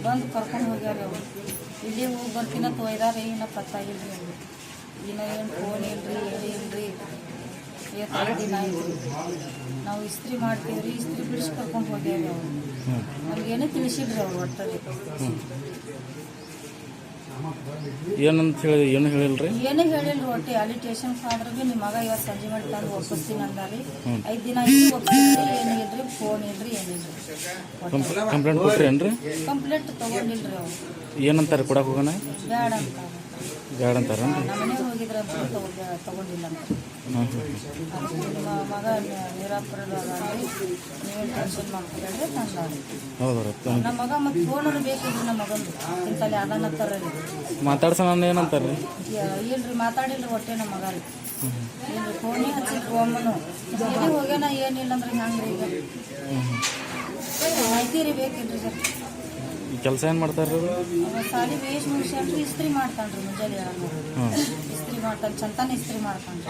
ಬಂದು ಕರ್ಕೊಂಡು ಹೋಗ್ಯಾರ ಇಲ್ಲಿ ಹೋಗಿ ಬರ್ತೀನ ತೊಯ್ದಾರೆ ಏನ ಪತ್ತಾಗಿಲ್ಲ ರೀ ಏನು ಫೋನ್ ಇಲ್ರಿ, ಏನು ಇಲ್ರಿ. ಇವತ್ತೈದು ದಿನ ಆಯ್ತು. ನಾವು ಇಸ್ತ್ರಿ ಮಾಡ್ತೀವಿ ರೀ ಇಸ್ತ್ರಿ ಬಿಡಿಸಿ ಕರ್ಕೊಂಡು ಹೋಗ್ಯಾರ ಅವ್ರು. ಏನೇ ತಿಳಿಸಿದ್ರಿ ಅವ್ರು ಒಟ್ಟಲ್ಲಿ ಏನಂತ ಹೇಳಿ ಏನು ಹೇಳಿಲ್ರಿ? ಏನೇ ಹೇಳಿಲ್ರಿ ಒಟ್ಟು ಅಲ್ಲಿ ಟೇಷನ್ ಆದ್ರೆ ಭೀ ನಿಮ್ಮ ಮಗ ಇವತ್ತು ಸಂಜೆ ಮಾಡ್ತಾರೆ ತಂದು ಒಪ್ಪಿಸ್ತೀನಿ ಅಂದಾರಿ. ಐದು ದಿನ ಆಯ್ತು ಒಪ್ಪಿಸ್ರಿ ಏನು ಇಲ್ರಿ ಫೋನ್ ಇಲ್ರಿ ಏನಿಲ್ರಿ. ಕಂಪ್ಲೇಂಟ್ ಕೊಟ್ರಿ ಏನ್ರಿ? ಕಂಪ್ಲೇಂಟ್ ತಗೊಂಡಿಲ್ರಿ ಅವ್ರು. ಏನಂತಾರೆ ಕೊಡಕ್ಕೆ ಹೋಗೋಣ? ಬೇಡ ಅಂತ. ಬ್ಯಾಡ ಅಂತಾರೇನ್ರಿ? ನಮ್ಮನೆ ಹೋಗಿದ್ರ ತಗೊಂಡಿಲ್ಲ ಅಂತ. ಮಗ ಟೆನ್ಷನ್ ನಮ್ಮ ಮಗ ಮತ್ತು ಫೋನರು ಬೇಕಿದ್ರಿ ನಮ್ಮ ಮಗಂದು ಇಂತಲ್ಲಿ ಅದನ್ನತ್ತಾರಲ್ಲಿ ಮಾತಾಡ್ಸೋಣ ಏನಂತಾರ್ರಿ ಇಲ್ರಿ ಮಾತಾಡಿಲ್ರಿ ಒಟ್ಟೆ ನಮ್ಮ ಮಗ ರೀ. ಇಲ್ರಿ ಫೋನಿಗೆ ಹಚ್ಚಿದ್ರು ಒಮ್ಮನು ಎಲ್ಲಿ ಹೋಗ್ಯಾನ ಏನಿಲ್ಲ ಅಂದ್ರೆ ಹಂಗ್ರಿ ಈಗ. ಮಾಹಿತಿ ರೀ ಬೇಕಿಲ್ರಿ ಸರ್. ಕೆಲಸ ಏನು ಮಾಡ್ತಾರ್ರಿ ಸಾಲಿ ವೇಸ್ಟ್ ಮುಗಿಸ್ಯಾನ್ರಿ ಇಸ್ತ್ರಿ ಮಾಡ್ತಾನ್ರಿ ಮುಂಜಾನೆ ಮಾಡ್ತಾನೆ ಚಂತಾನ ಇಸ್ತ್ರಿ ಮಾಡ್ತಾನ್ರಿ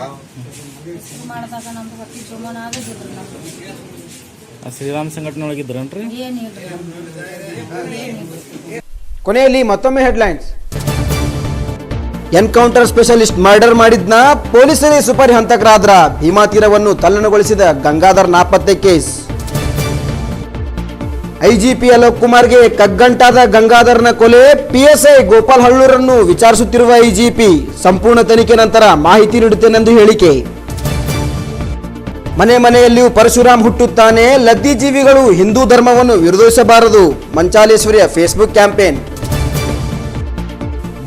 ಇಸ್ತ್ರಿ ಮಾಡಿದಾಗ ನಮ್ದು ಹೊಟ್ಟೆ ಜೋಮಾನ ಆಗೋದಿಲ್ರಿ ನಮ್ದು. ಆ ಶ್ರೀರಾಮ್ ಸಂಘಟನೆ ಒಳಗಿದ್ರೇನ್ರಿ ಏನಿಲ್ರಿ ಕೊನೆಯಲ್ಲಿ ಮತ್ತೊಮ್ಮೆ ಹೆಡ್ಲೈನ್ಸ್ ಎನ್ಕೌಂಟರ್ ಸ್ಪೆಷಲಿಸ್ಟ್ ಮರ್ಡರ್ ಮಾಡಿದ್ನ ಪೊಲೀಸರೇ ಸುಪರಿ ಹಂತಕರಾದ್ರ ಭೀಮಾ ತೀರವನ್ನು ತಲ್ಲಣಗೊಳಿಸಿದ ಗಂಗಾಧರ್ ನಾಪತ್ತೆ ಕೇಸ್ ಐಜಿಪಿ ಅಲೋಕ್ ಕುಮಾರ್ಗೆ ಕಗ್ಗಂಟಾದ ಗಂಗಾಧರ್ನ ಕೊಲೆ, ಪಿಎಸ್ಐ ಗೋಪಾಲ್ ಹಳ್ಳೂರನ್ನು ವಿಚಾರಿಸುತ್ತಿರುವ ಐಜಿಪಿ. ಸಂಪೂರ್ಣ ತನಿಖೆ ನಂತರ ಮಾಹಿತಿ ನೀಡುತ್ತೇನೆಂದು ಹೇಳಿಕೆ. ಮನೆ ಮನೆಯಲ್ಲಿಯೂ ಪರಶುರಾಮ್ ಹುಟ್ಟುತ್ತಾನೆ, ಲದ್ದಿ ಜೀವಿಗಳು ಹಿಂದೂ ಧರ್ಮವನ್ನು ವಿರೋಧಿಸಬಾರದು, ಮಂಚಾಲೇಶ್ವರಿಯ ಫೇಸ್ಬುಕ್ ಕ್ಯಾಂಪೇನ್.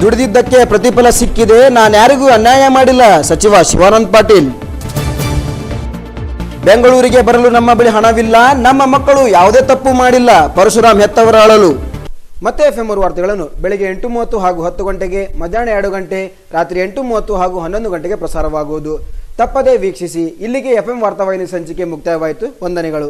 ದುಡಿದಿದ್ದಕ್ಕೆ ಪ್ರತಿಫಲ ಸಿಕ್ಕಿದೆ ನಾನು ಯಾರಿಗೂ ಅನ್ಯಾಯ ಮಾಡಿಲ್ಲ, ಸಚಿವ ಶಿವಾನಂದ್ ಪಾಟೀಲ್. ಬೆಂಗಳೂರಿಗೆ ಬರಲು ನಮ್ಮ ಬಳಿ ಹಣವಿಲ್ಲ, ನಮ್ಮ ಮಕ್ಕಳು ಯಾವುದೇ ತಪ್ಪು ಮಾಡಿಲ್ಲ. ಪರಶುರಾಮ್ ಹೆತ್ತವರ ಅಳಲು. ಮತ್ತೆ ಎಫ್ ವಾರ್ತೆಗಳನ್ನು ಬೆಳಗ್ಗೆ ಎಂಟು ಮೂವತ್ತು ಹಾಗೂ ಹತ್ತು ಗಂಟೆಗೆ, ಮಧ್ಯಾಹ್ನ ಎರಡು ಗಂಟೆ, ರಾತ್ರಿ ಎಂಟು ಮೂವತ್ತು ಹಾಗೂ ಹನ್ನೊಂದು ಗಂಟೆಗೆ ಪ್ರಸಾರವಾಗುವುದು. ತಪ್ಪದೇ ವೀಕ್ಷಿಸಿ, ಇಲ್ಲಿಗೆ ಎಫ್ ಎಂ ವಾರ್ತಾವಾಹಿನಿ ಸಂಚಿಕೆ ಮುಕ್ತಾಯವಾಯಿತು. ವಂದನೆಗಳು.